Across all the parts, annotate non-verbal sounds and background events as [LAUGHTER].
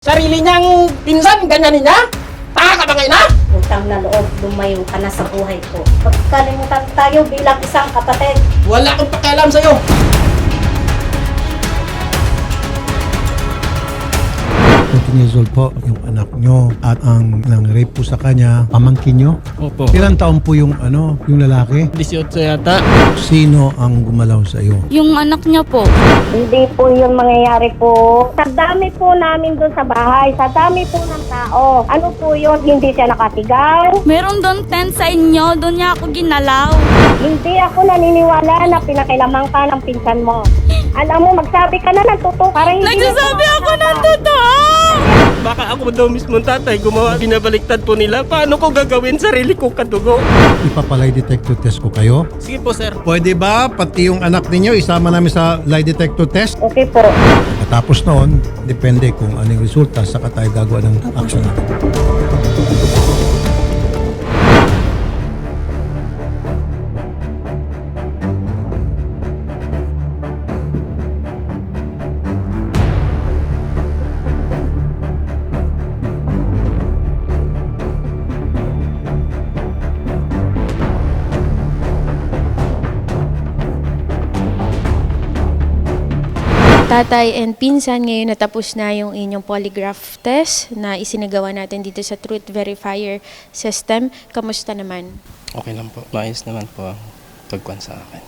Sarili niyang pinsan, ganyanin niya? Taka ka ba ngayon, ha? Utang na loob, lumayo ka na sa buhay ko. Pagkalimutan tayo bilang isang kapatid. Wala akong pakialam sa'yo. Fourteen years old po yung anak nyo at ang nang rape po sa kanya, pamangkin nyo. Opo. Ilang taon po yung ano, yung lalaki? 18 yata. Sino ang gumalaw sa iyo? Yung anak niya po. Hindi po yun mangyayari po. Sa dami po namin doon sa bahay, sa dami po ng tao. Ano po yun? Hindi siya nakasigaw. Meron doon tent sa inyo, doon niya ako ginalaw. Hindi ako naniniwala na pinakilaman ka ng pinsan mo. Alam mo, magsabi ka na ng totoo. Para hindi Nagsasabi na- ako ng totoo! Baka ako daw mismo tatay gumawa. Binabaliktad po nila. Paano ko gagawin sarili ko kadugo? Ipapalay detector test ko kayo. Sige po sir. Pwede ba pati yung anak ninyo isama namin sa lie detector test? Okay po. Pagkatapos noon, depende kung ano yung resulta, saka tayo gagawa ng action natin. Tatay and pinsan, ngayon natapos na yung inyong polygraph test na isinagawa natin dito sa Truth Verifier System. Kamusta naman? Okay lang po. Maayos naman po ang pagkwan sa akin.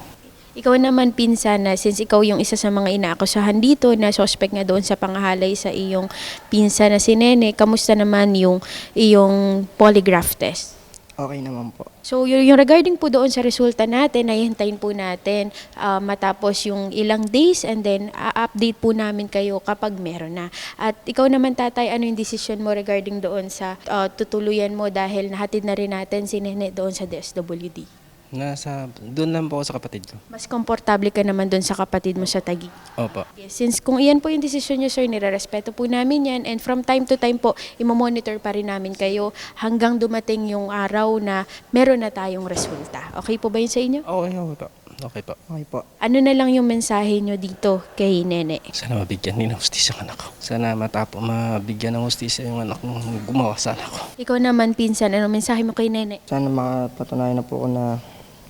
Ikaw naman pinsan na since ikaw yung isa sa mga inaakusahan dito na suspect nga doon sa pangahalay sa iyong pinsan na si Nene, kamusta naman yung iyong polygraph test? Okay naman po. So yung regarding po doon sa resulta natin, ay hintayin po natin ah, matapos yung ilang days and then a-update po namin kayo kapag meron na. At ikaw naman tatay, ano yung decision mo regarding doon sa ah, tutuluyan mo dahil nahatid na rin natin si Nene doon sa DSWD? Nasa, doon lang po ako sa kapatid ko. Mas komportable ka naman doon sa kapatid mo sa Taguig. Opo. Yes, since kung iyan po yung desisyon nyo, sir, nirerespeto po namin yan. And from time to time po, imamonitor pa rin namin kayo hanggang dumating yung araw na meron na tayong resulta. Okay po ba yun sa inyo? Okay, okay po. Okay po. Okay po. Ano na lang yung mensahe nyo dito kay Nene? Sana mabigyan din ng hustisya ang anak ko. Sana matapo, mabigyan ng hustisya yung anak kong gumawa sa anak ko. Ikaw naman, pinsan, ano mensahe mo kay Nene? Sana makapatunayan na po ko na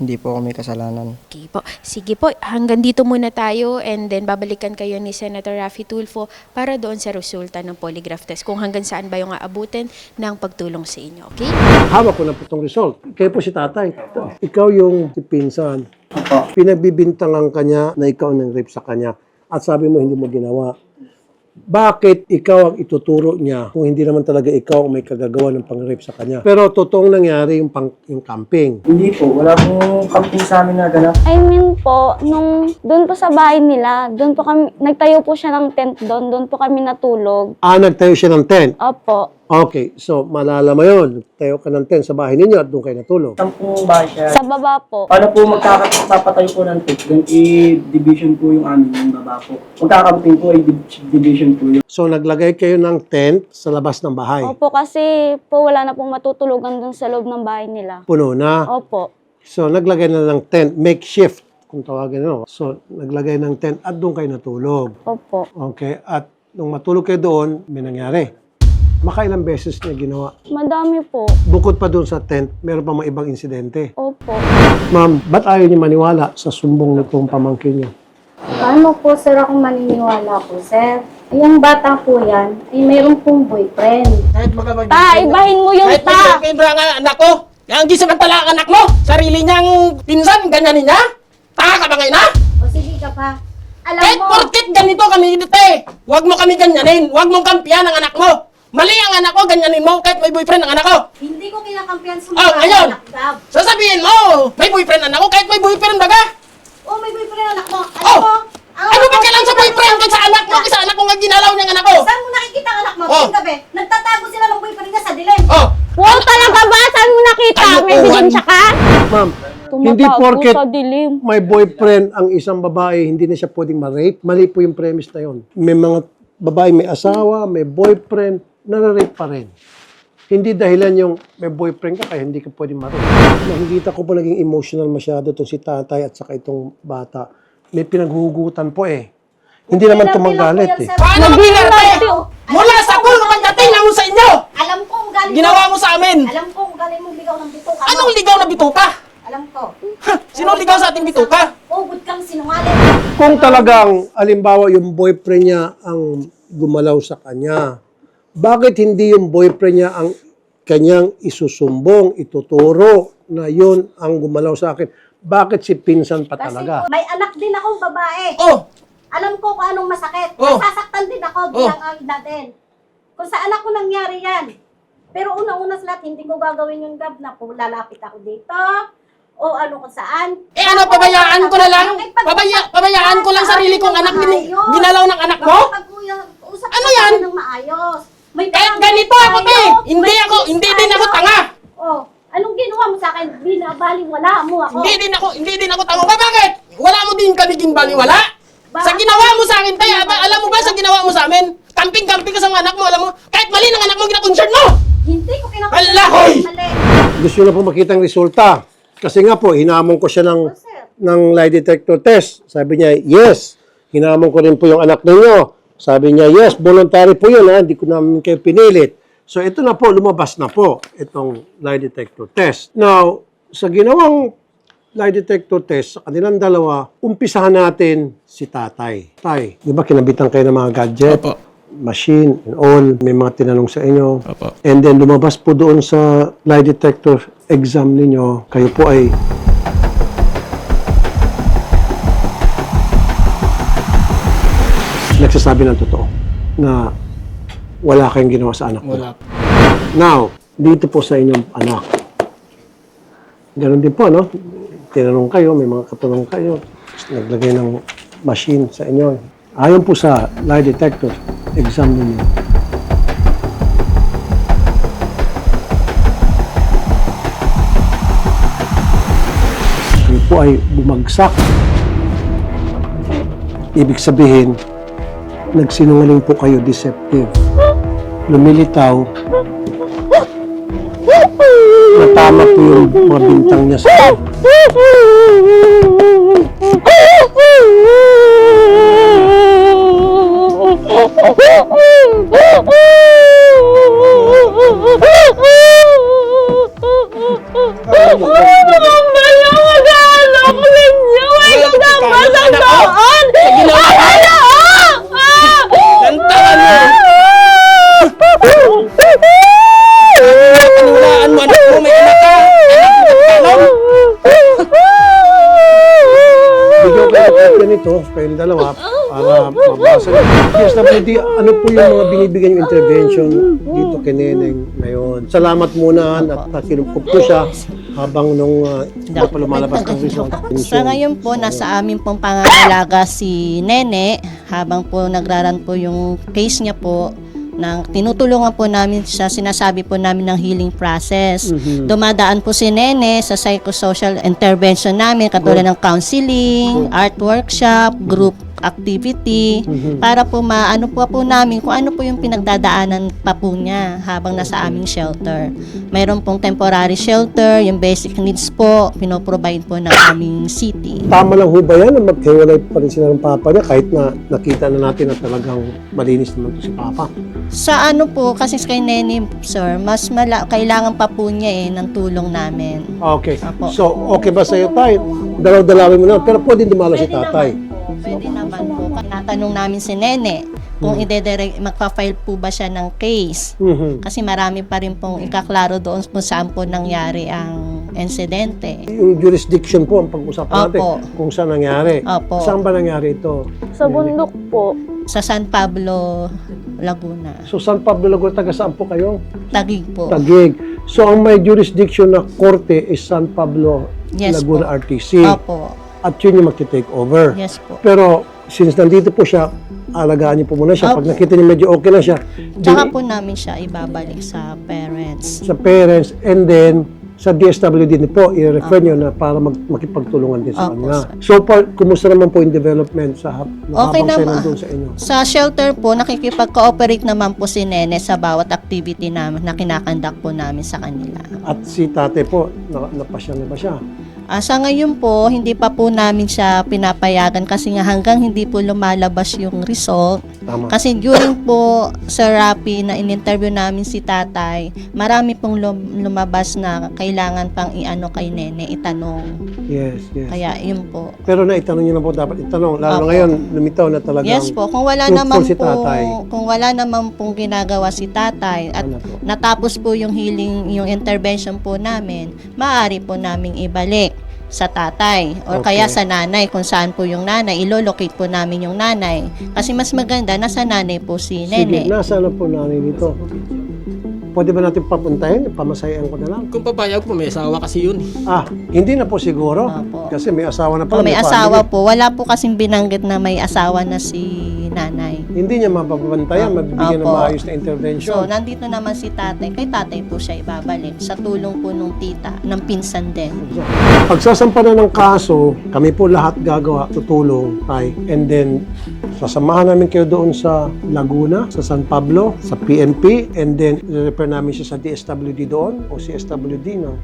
hindi po ako may kasalanan. Okay po. Sige po, hanggang dito muna tayo and then babalikan kayo ni Senator Raffy Tulfo para doon sa resulta ng polygraph test kung hanggang saan ba yung aabutin ng pagtulong sa inyo. Okay? hawak ko na po itong result. Kayo po si tatay. Ikaw yung si pinsan. Pinagbibintangan kanya na ikaw ang rape sa kanya at sabi mo hindi mo ginawa. Bakit ikaw ang ituturo niya kung hindi naman talaga ikaw ang may kagagawa ng pang-rape sa kanya? Pero totoong nangyari yung, pang, yung camping. Hindi po. Wala pong camping sa amin na ganap. I mean po, nung doon po sa bahay nila, doon po kami, nagtayo po siya ng tent doon, doon po kami natulog. Ah, nagtayo siya ng tent. Opo. Okay, so malala mo yun. Nagtayo ka ng tent sa bahay ninyo at doon kayo natulog. Saan po bahay siya? Sa baba po. Paano po magkakapatay po ng tent? Then i-division po yung amin, yung baba po. Magkakamping po, i-division po yun. So naglagay kayo ng tent sa labas ng bahay. Opo, kasi po wala na pong matutulugan doon sa loob ng bahay nila. Puno na. Opo. So, naglagay na ng tent, makeshift, kung tawagin no. So, naglagay ng tent at doon kayo natulog. Opo. Okay? At nung matulog kayo doon, may nangyari. Makailang beses niya ginawa. Madami po. Bukod pa doon sa tent, meron pa mga ibang insidente. Opo. Ma'am, ba't ayaw niyo maniwala sa sumbong nitong pamangkin niyo? Paano po, sir, ako maniniwala po, sir? Yung bata po yan, ay mayroon pong boyfriend. Kahit magkabag... Ta, ibahin mo yung Kahit ta! magkabag ang anak ko! Ang gisamantala ang anak mo! Sarili niyang pinsan, ganyanin niya? Taka ka ba ngayon, ha? O sige ka pa. Alam Kahit mo, porkit ganito kami dito eh. Huwag mo kami ganyanin. Huwag mong kampiyan ang anak mo. Mali ang anak ko, ganyanin mo kahit may boyfriend ang anak ko. hindi ko kinakampihan sa Oh, ngayon! anak, Gab. Sasabihin mo, may boyfriend anak ko kahit may boyfriend baga. Oh, may boyfriend anak mo. Alam Oh! mo, ang Ano ba anak kailan mo, sa boyfriend ka sa anak mo? Kasi anak ko nga ginalaw niyang anak ko. Saan mo nakikita ang anak mo? Oh. Tingin gabi, nagtatago sila ng boyfriend niya sa dilim. Oh, Wow, talaga ba? Saan mo nakita? May Kalokohan. ebidensya ka? Ma'am, hindi porket sa dilim. may boyfriend ang isang babae, hindi na siya pwedeng ma-rape. Mali po yung premise na yun. May mga babae may asawa, may boyfriend, nare-rape pa rin. Hindi dahilan yung may boyfriend ka kaya hindi ka pwedeng ma-rape. Nakikita ko po naging emotional masyado itong si tatay at saka itong bata. May pinaghuhugutan po eh. Hindi naman tumagalit eh. paano mo pinarte? Mula Layas ako pagdating lang mo sa inyo! Alam ko ang galing Ginawa mo sa amin! Alam ko ang galing mong ligaw ng bituka mo. Anong ligaw na bituka? Alam ko. Ha? Sino ligaw sa ating bituka? Ugod kang sinungaling. Kung talagang, alimbawa, yung boyfriend niya ang gumalaw sa kanya, bakit hindi yung boyfriend niya ang kanyang isusumbong, ituturo na yun ang gumalaw sa akin? Bakit si pinsan pa Kasi talaga? may anak din akong babae. Oh! Alam ko kung anong masakit. Oh. Nasasaktan din ako bilang ang natin. Kung sa anak ko nangyari yan. Pero una-una sa lahat, hindi ko gagawin yung gab na kung lalapit ako dito o ano kung saan. Eh ano, pabayaan ko na lang? Pabaya, pabayaan ko lang sarili kong anak din, ginalaw ng anak mo? Nakipag-usap Ano yan? ng maayos. May Kahit barangay ganito ako, tayo, te! Hindi ako, hindi din ako tanga! Oh, anong ginawa mo sa akin? Binabaling wala mo ako. Hindi din ako, hindi din ako tanga. Ba, bakit? Wala mo din kami baliwala? Sa ginawa mo sa akin, tayo, aba, alam mo ba sa ginawa mo sa amin? Camping-camping ka sa mga anak mo, alam mo? Kahit mali ng anak mo, gina-concern mo! Hindi ko kinakita. Hala, hoy! Mali. Gusto niyo na po makita ang resulta. Kasi nga po, hinamon ko siya ng, Oh, ng lie detector test. Sabi niya, yes. Hinamon ko rin po yung anak ninyo. Sabi niya, yes, voluntary po yun, ha? hindi ko namin kayo pinilit. So ito na po, lumabas na po itong lie detector test. Now, sa ginawang lie detector test, sa kanilang dalawa, umpisahan natin si tatay. Tay, di ba kinabitan kayo ng mga gadget? Opo. Machine and all, may mga tinanong sa inyo. Opo. And then lumabas po doon sa lie detector exam ninyo, kayo po ay nagsasabi ng totoo na wala kayong ginawa sa anak mo. Wala. Now, dito po sa inyong anak. Ganon din po, no? Tinanong kayo, may mga katanong kayo, naglagay ng machine sa inyo. Ayon po sa lie detector exam ninyo. Kayo po ay bumagsak. Ibig sabihin, nagsinungaling po kayo deceptive. Lumilitaw na tama po yung mga bintang niya sa Sa ginawa mo? Gantawan mo! Paniwalaan mo anak mo, may anak ka! Anak mo, Bigyan ko kayo ng ganito, kayong dalawa, mabasa nyo. PSWD, ano po yung mga binibigyan yung intervention dito kay Neneng ngayon? Salamat muna at nakinumpok po siya habang nung uh, pa lumalabas ng result. Sa ngayon po, nasa amin pong pangangalaga si Nene habang po nagraran po yung case niya po nang tinutulungan po namin siya, sinasabi po namin ng healing process. Dumadaan po si Nene sa psychosocial intervention namin, katulad ng counseling, art workshop, group activity, para po maano po po namin kung ano po yung pinagdadaanan pa po niya habang nasa aming shelter. Mayroon pong temporary shelter, yung basic needs po, pinoprovide po ng aming city. Tama lang ho ba yan na maghiwalay pa rin sila ng papa niya kahit na nakita na natin na talagang malinis naman si papa? Sa ano po, kasi kay Nene, sir, mas mala- kailangan pa po niya eh ng tulong namin. Okay. Apo. So, okay ba sa'yo tayo? Dalaw-dalawin mo na, pero pwede dumalo si tatay. Pwede naman po. Natanong namin si Nene kung ide-direct, magpa-file po ba siya ng case. Mhm. Kasi marami pa rin pong ikaklaro doon kung saan po nangyari ang insidente. Yung jurisdiction po ang pag-usapan natin Opo. kung saan nangyari. Opo. Saan ba nangyari ito? Sa bundok po. Sa San Pablo, Laguna. So, San Pablo Laguna, taga saan po kayo? Tagig po. Tagig. So, ang may jurisdiction na korte is San Pablo Yes Laguna po. RTC. Opo. At yun yung magti-take over. Yes po. Pero, since nandito po siya, alagaan niyo po muna siya. Pag Opo. nakita niyo medyo okay na siya, Tsaka di- po namin siya ibabalik sa parents. sa parents, and then, sa DSWD din po, i-refer nyo na para mag, makipagtulungan din sa Opo, sir. So far, kumusta naman po yung development sa hab- Okay habang siya naman. nandun sa inyo? Sa shelter po, nakikipag-cooperate naman po si Nene sa bawat activity namin na kinakandak po namin sa kanila. At si tate po, na, napasya na ba siya? Ah, sa ngayon po, hindi pa po namin siya pinapayagan kasi nga hanggang hindi po lumalabas yung result. Tama. Kasi during po, Sir Rapi, na in-interview namin si tatay, marami pong lum- lumabas na kailangan pang i-ano kay Nene, itanong. Yes, yes. Kaya yun po. Pero naitanong niyo na po dapat itanong. Lalo Opo. ngayon, lumitaw na talagang Yes po, kung wala truthful naman si po, tatay. kung wala naman pong ginagawa si tatay at Ano po? natapos po yung healing, yung intervention po namin, maaari po naming ibalik sa tatay or Okay. kaya sa nanay kung saan po yung nanay ilolocate po namin yung nanay kasi mas maganda nasa nanay po si Sige, Nene nasaan na po nanay dito? Pwede ba natin papuntahin? Pamasayan ko na lang. Kung papayag po, may asawa kasi yun. eh. Ah, hindi na po siguro. Opo. Kasi may asawa na pala. may family. asawa po wala po kasing binanggit na may asawa na si nanay Hindi niya mapapantayan, mabibigyan ng Opo. maayos na So, intervention. nandito naman si tatay. Kay tatay po siya ibabalik sa tulong po nung tita, ng pinsan din. Pagsasampa na ng kaso, kami po lahat gagawa, tutulong, tay. And then, sasamahan namin kayo doon sa Laguna, sa San Pablo, sa PNP, and then, refer namin siya sa DSWD doon, o CSWD ng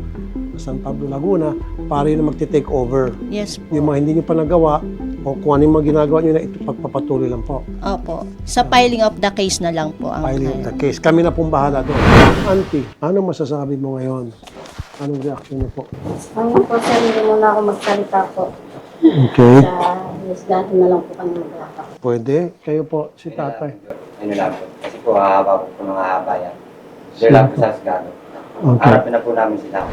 San Pablo, Laguna, para yun na magte-take over. Yes po. Yung mga hindi nyo pa nagawa, o kung ano yung mga ginagawa nyo na ito, pagpapatuloy lang po. Opo. Sa filing of the case na lang po ang Filing of the case. Kami na pong bahala doon. Auntie, ano masasabi mo ngayon? Anong reaction mo po? Ang po, sir, hindi muna ako magsalita po. Okay. Sa yes, dati na lang po kami magkaka. Pwede. Kayo po, si tatay. ano lang po. Kasi po, hahaba po po ng hahaba yan. Diyan lang po sa Asgado. Okay. Harapin na po namin sila.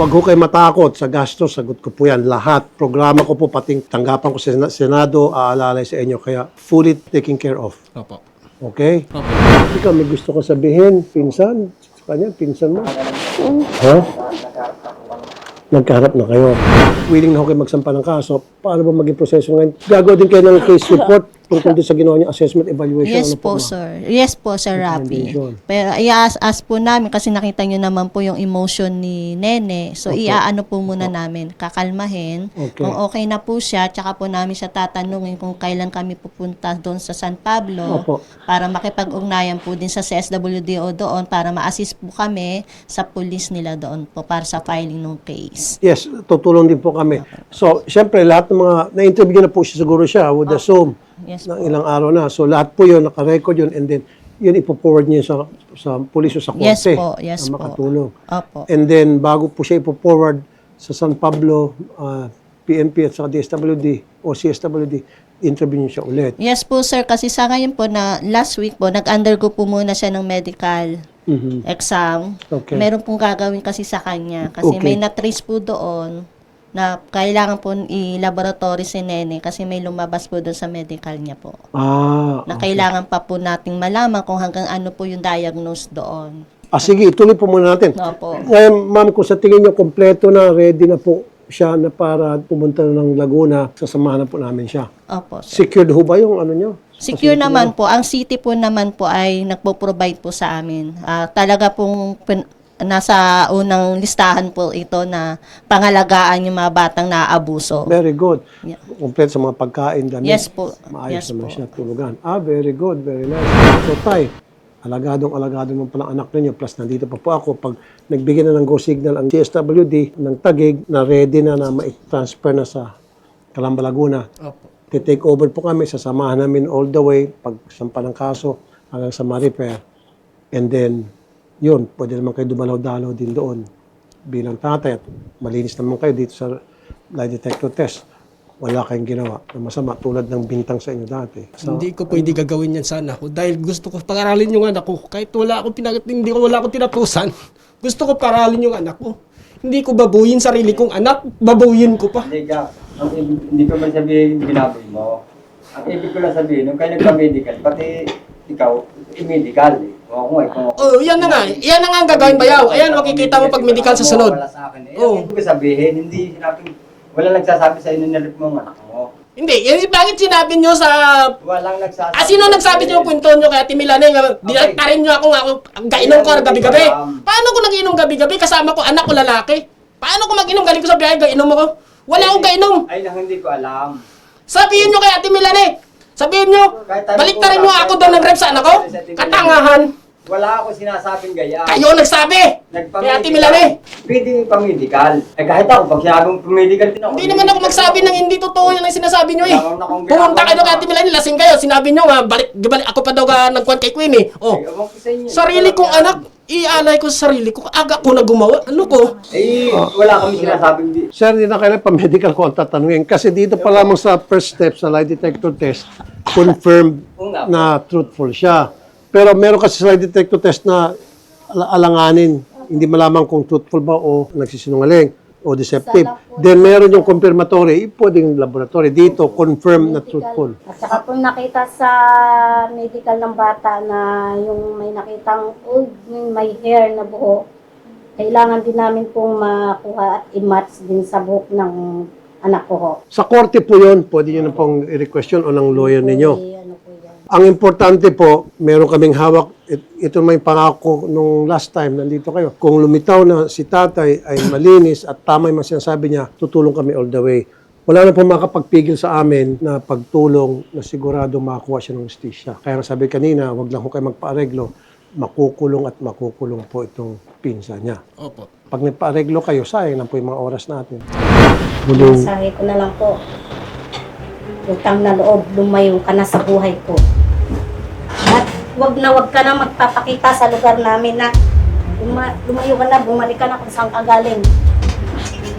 Huwag ko kayo matakot sa gastos, sagot ko po yan. Lahat. Programa ko po, pating tanggapan ko sa Sena- Senado, aalalay sa inyo. Kaya fully taken care of. Opo. Okay? Opo. Ikaw, may gusto ko sabihin, pinsan, sa kanya, pinsan mo. Ha? Nagkaharap na kayo. Willing na ako kayo magsampa ng kaso. Paano ba maging proseso ngayon? Gagawa din kayo ng case report tungkol din sa ginawa niyo assessment evaluation. Yes Ano po, ma'am? sir. Yes po, Sir Rapi. Pero i-ask po namin kasi nakita nyo naman po yung emotion ni Nene. So, Opo. iaano po muna namin, kakalmahin. Okay. Kung okay na po siya, tsaka po namin siya tatanungin kung kailan kami pupunta doon sa San Pablo Opo. para makipag-ugnayan po din sa CSWDO doon para ma-assist po kami sa police nila doon po para sa filing ng case. Yes, tutulong din po kami. So, syempre, lahat ng mga, na-interview na po siya siguro siya, would assume, Yes ng ilang araw na. So, lahat po yun, nakarecord yun, and then, yun ipo-forward niya sa, sa police o sa korte. Yes po, yes na po. makatulong. Opo. And then, bago po siya ipo-forward sa San Pablo, ah, PNP at sa DSWD o CSWD, interview niyo siya ulit. Yes po sir, kasi sa ngayon po na last week po, nag-undergo po muna siya ng medical Mhm. exam. Okay. Meron pong gagawin kasi sa kanya. Kasi Okay. may na-trace po doon na kailangan po i-laboratory si Nene kasi may lumabas po doon sa medical niya po. Ah, Na kailangan pa po nating malaman kung hanggang ano po yung diagnose doon. ah, sige, ituloy po muna natin. Opo. Ngayon, ma'am, kung sa tingin niyo kompleto na, ready na po siya na para pumunta na ng Laguna, sasamahan na po namin siya. Opo. sir. Secured ho ba yung ano niyo? Secure naman po. Ang city po naman po ay nagpo-provide po sa amin. Ah, talaga pong nasa unang listahan po ito na pangalagaan yung mga batang naaabuso. Very good. Yeah. Kompleto sa mga pagkain, damit. Yes po. Maayos Yes naman po. siya tulugan. Ah, very good. Very nice. So, tay, alagadong alagado mo palang anak ninyo. Plus, nandito pa po ako. Pag nagbigay na ng go signal ang CSWD ng tagig na ready na na ma-transfer na sa Calamba, Laguna. Opo. Titake over po kami. Sasamahan namin all the way pag sampa ng kaso hanggang sa ma-repair. And then, yun, pwede naman kayo dumalaw-dalaw din doon bilang tatay at malinis naman kayo dito sa lie detector test. Wala kayong ginawa na masama tulad ng bintang sa inyo dati. So, Hindi ko pwede gagawin yan sa anak ko dahil gusto ko pag-aralin yung anak ko. Kahit wala akong pinag hindi ko wala akong tinapusan. Gusto ko paralin yung anak ko. Hindi ko babuyin sarili kong anak, babuyin ko pa. Hindi ang ibig, hindi ko man sabihin binaboy mo. Ang ibig ko lang sabihin, nung kayo nagka-medical, pati ikaw, i-medical eh. Ako nga, ako. Oh, yan na nga. Yan na nga ang gagawin bayaw. Ayan, makikita mo pag medical sa sunod. Wala sa akin eh. Oo. Ang ibig ko sabihin, hindi sinabing, wala nagsasabi sa inyo nilip mo ang anak mo. Hindi, eh, bakit sinabi nyo sa... Walang nagsasabi. Ah, sino nagsabi nyo kwento nyo kaya Timilane nga, dinaktarin nyo ako nga, gainom ko gabi-gabi. Paano ko nag-inom gabi-gabi? Kasama ko anak ko lalaki. Paano ko mag-inom? Galing ko sa biyahe, gainom ako. Wala akong gainom. Ay, nang hindi ko alam. Sabihin nyo kay Ate Milane. Sabihin nyo, baliktarin nyo ako daw ng rep sa anak ko. Katangahan. Wala ako sinasabing gaya. Kayo ang nagsabi! Kaya Ate Milane! Pwede pamedical. Eh kahit ako, pag sinabing pamedical din ako. Hindi naman ako magsabi ng hindi totoo yun ang sinasabi nyo eh. Wala akong Pumunta kayo kay Ate Milane, lasing kayo. Sinabi nyo nga, balik, balik ako pa daw ka nagkuhan kay Queen eh. Oh, ewan ko sa inyo. sarili kong anak, ialay ko sa sarili ko. Aga ko na gumawa. Ano ko? Eh, wala kami sinasabing di. Sir, hindi na kailangan pa-medical ko ang tatanungin. Kasi dito pa lamang sa first step sa lie detector test, confirmed Oo nga po. na truthful siya. Pero meron kasi lie detector test na ala- alanganin. Hindi malaman kung truthful ba o nagsisinungaling o deceptive. Then meron yung confirmatory, pwedeng laboratory. Dito, confirm na truthful. At saka po nakita sa medical ng bata na yung may nakitang old, yung may hair na buhok, kailangan din namin pong makuha at i-match din sa buhok ng anak ko ho. Sa korte po yun, pwede nyo na pong i-request yun o ng lawyer ninyo. Eh, ano po yan. Ang importante po, meron kaming hawak. It- Ito may pangako nung last time nandito kayo. Kung lumitaw na si tatay ay malinis at tama yung mga sinasabi niya, tutulong kami all the way. Wala na po makapagpigil sa amin na pagtulong na sigurado makakuha siya ng justisya. Kaya sabi kanina, wag lang ko kayo magpaareglo. Makukulong at makukulong po itong pinsa niya. Opo. Pag nagpaareglo kayo, sayang lang po yung mga oras natin. Muling Sabi ko na lang po, utang na loob, lumayo ka na sa buhay ko. Wag na wag ka na magpapakita sa lugar namin na luma, lumayo ka na, bumalik ka na kung saan ka galing.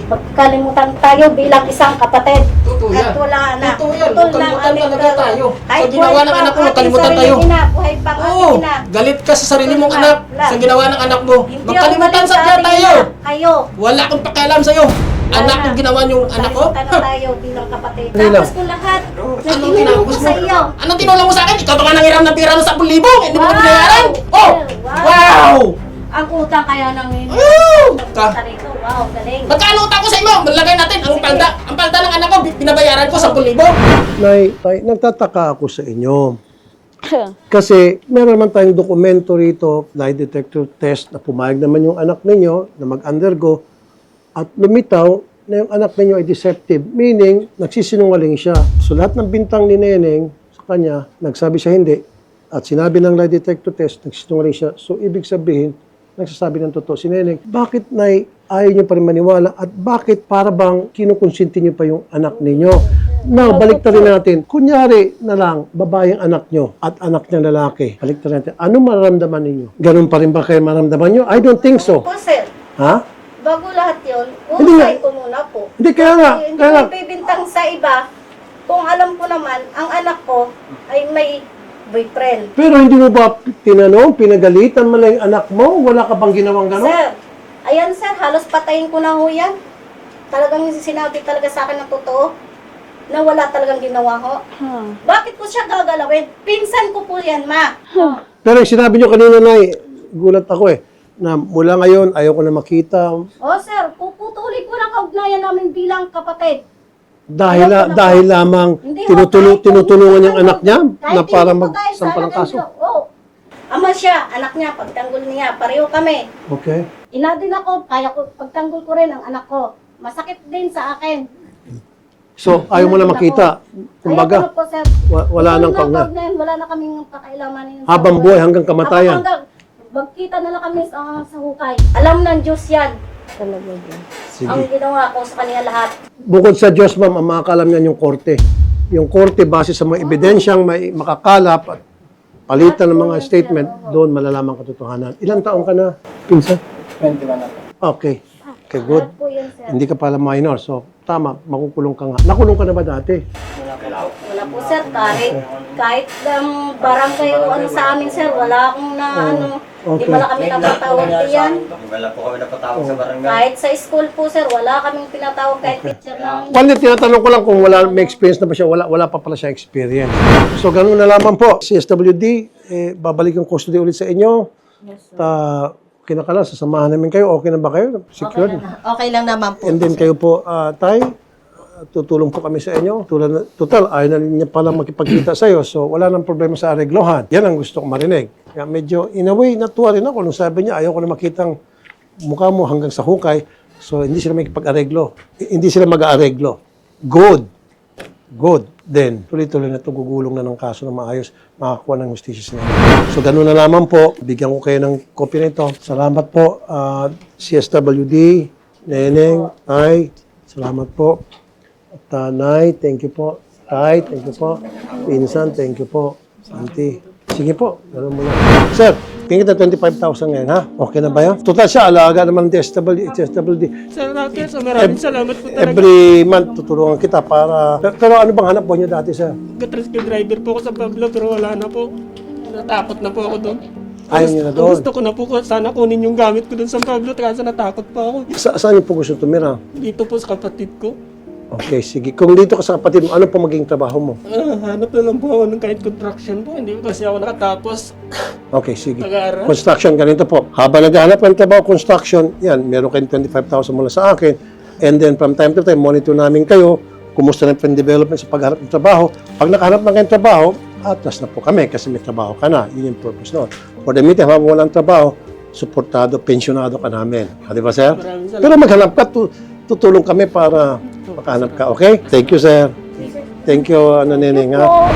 Pagkalimutan tayo bilang isang kapatid. Totoo yan. At wala na. Totoo yan. Putol na ang Kalimutan aming talaga galaw. tayo. Sa ginawa ng anak mo, ang ating kalimutan sarili tayo. ina, buhay Oo, galit ka sa sarili mong anak sa ginawa ng anak mo. Magkalimutan sa tayo. Kayo. Wala akong pakialam sa'yo. Wala Anak na. kong ginawa yung anak ko. Na tayo bilang kapatid. Hindi lang. Tapos ko lahat. Anong Nagtinulong tinapos ko mo? sa iyo. Anong tinulong mo sa akin? Ikaw pa nga nangiram ng pira ng 10,000. Hindi mo Wow! ko binayaran. Oh! Wow! Wow! Ang utang kaya ng Woo! Ka- Sa rito. Wow, galing. Magkano utang ko sa inyo? Malagay natin ang palda. Ang palda ng anak ko, binabayaran ko 10,000. Nay, tay, nagtataka ako sa inyo. [COUGHS] Kasi meron naman tayong dokumento rito, lie detector test, na pumayag naman yung anak ninyo na mag-undergo at lumitaw na yung anak ninyo ay deceptive, meaning nagsisinungaling siya. So lahat ng bintang ni Neneng sa kanya, nagsabi siya hindi. At sinabi ng lie detector test, nagsisinungaling siya. So ibig sabihin, nagsasabi ng totoo si Neneng. Bakit nay ayaw niyo pa rin maniwala at bakit para bang kinukonsinti niyo pa yung anak ninyo? Now, balik rin natin. Kunyari na lang, babae ang anak nyo at anak niya lalaki. Balik natin. Ano mararamdaman ninyo? Ganun pa rin ba kayo maramdaman nyo? I don't think so. Po, sir. Ha? Bago lahat yun, Hindi nga. uhusay ko muna po. Hindi, kaya nga. Hindi Kaya nga. ko ibibintang sa iba kung alam ko naman, ang anak ko ay may boyfriend. Pero hindi mo ba tinanong, pinagalitan mo lang yung anak mo? Wala ka bang ginawang gano'n? Sir, ayan sir, halos patayin ko na ho yan. Talagang sinabi talaga sa akin ng totoo na wala talagang ginawa ho. Bakit ko siya gagalawin? Pinsan ko po yan, ma. Pero yung sinabi nyo kanina na gulat ako eh, na mula ngayon ayaw ko na makita Oh sir, puputuloy ko lang kaugnayan namin bilang kapatid. dahil Ayaw ko na dahil lamang Hindi ho, tinutulong, kahit tinutulungan yung anak niya kahit na para hindi po tayo sa magsampalang anak kaso. niyo. Oo. Ama siya, anak niya, pagtanggol niya, pareho kami. Okay. Ina din ako, kaya ko, pagtanggol ko rin ang anak ko. Masakit din sa akin. So, ayaw mo na makita. Ayaw ko Kumbaga, na po, sir. wa- wala nang na kaugnayan. kaugnayan, Wala na kaming kakailaman. Habang buhay hanggang kamatayan. Hanggang, magkita na lang kami sa, sa hukay. Alam ng Diyos yan. Talaga Sige. Ang ginawa ko sa kanila lahat. Bukod sa Diyos, ma'am, ang makakalam niyan yung korte. Yung korte, base sa mga ebidensyang may makakalap at palitan ng mga statement, doon malalaman katotohanan. Ilang taong ka na, pinsan? 21 na po. Okay. Okay, good. Lahat po yan, sir. Hindi ka pala minor. So, tama, makukulong ka nga. Nakulong ka na ba dati? Wala po, sir. Kahit, kahit um, barangay o ano sa amin, sir, wala akong na ano. Di okay. wala kami napatawag diyan. Wala po kami napatawag sa barangay. Kahit sa school po, sir, wala kaming pinatawag kahit teacher namin. Pandi, tinatanong ko lang kung wala, may experience na ba siya. Wala, wala pa pala siya experience. So, ganun na lamang po. CSWD, eh, babalik ang custody ulit sa inyo. Ta, kinakala, sasamahan namin kayo. Okay na ba kayo? Secured? Okay lang naman po. And then kayo po, ah, Tay, tutulong po kami sa inyo. Tulad na, total, ayaw na niya pala makipagkita sa iyo. So, wala nang problema sa areglohan. Yan ang gusto kong marinig. Kaya medyo, in a way, natuwa rin ako nung sabi niya, ayaw ko na makitang mukha mo hanggang sa hukay. So, hindi sila makipag-areglo. Hindi sila mag-aareglo. Good. Good. Then, tuloy-tuloy na ito, gugulong na ng kaso na maayos, makakuha ng justice niya. So, ganun na lamang po. Bigyan ko kayo ng copy nito. Salamat po, ah, CSWD, Neneng, Ay, salamat po. At ah, Nay, thank you po. Tay, thank you po. Pinsan, thank you po. Auntie. Sige po, ganun mo na. Sir, tingin kita 25,000 ngayon, ha? Okay na ba yan? Total siya, alaga naman ng TSWD. TSWD. Sir so maraming salamat po talaga. Every month, tutulungan kita para... Pero, pero ano bang hanap buhay niyo dati, sir? Nag-rescue driver po ako sa Pablo pero wala na po. Natakot na po ako doon. Ayaw niyo na Ang doon. Gusto ko na po ko, sana kunin yung gamit ko doon sa Pablo kaso natakot pa ako. Sa, saan niyo po gusto tumira? Dito po sa kapatid ko. Okay, sige. Kung dito ka sa kapatid mo, ano po maging trabaho mo? Ah, hanap na lang po ako ng kahit construction po. Hindi ko kasi ako nakatapos. Okay, sige. Nag-aaral. Construction, ganito po. Habang naghahanap ng trabaho, construction, yan, meron kayong 25,000 mula sa akin. And then from time to time, monitor namin kayo, kumusta na yung development sa paghanap ng trabaho. Pag nakahanap na kayong trabaho, atras na po kami kasi may trabaho ka na. Yun yung purpose noon. For the meantime, habang walang trabaho, suportado, pensionado ka namin. Ah, di ba, sir? Maraming salamat. Pero maghanap ka, tu- tutulong kami para makahanap ka. Okay? Thank you, sir. Thank you, ano, Neneng, ha? Po.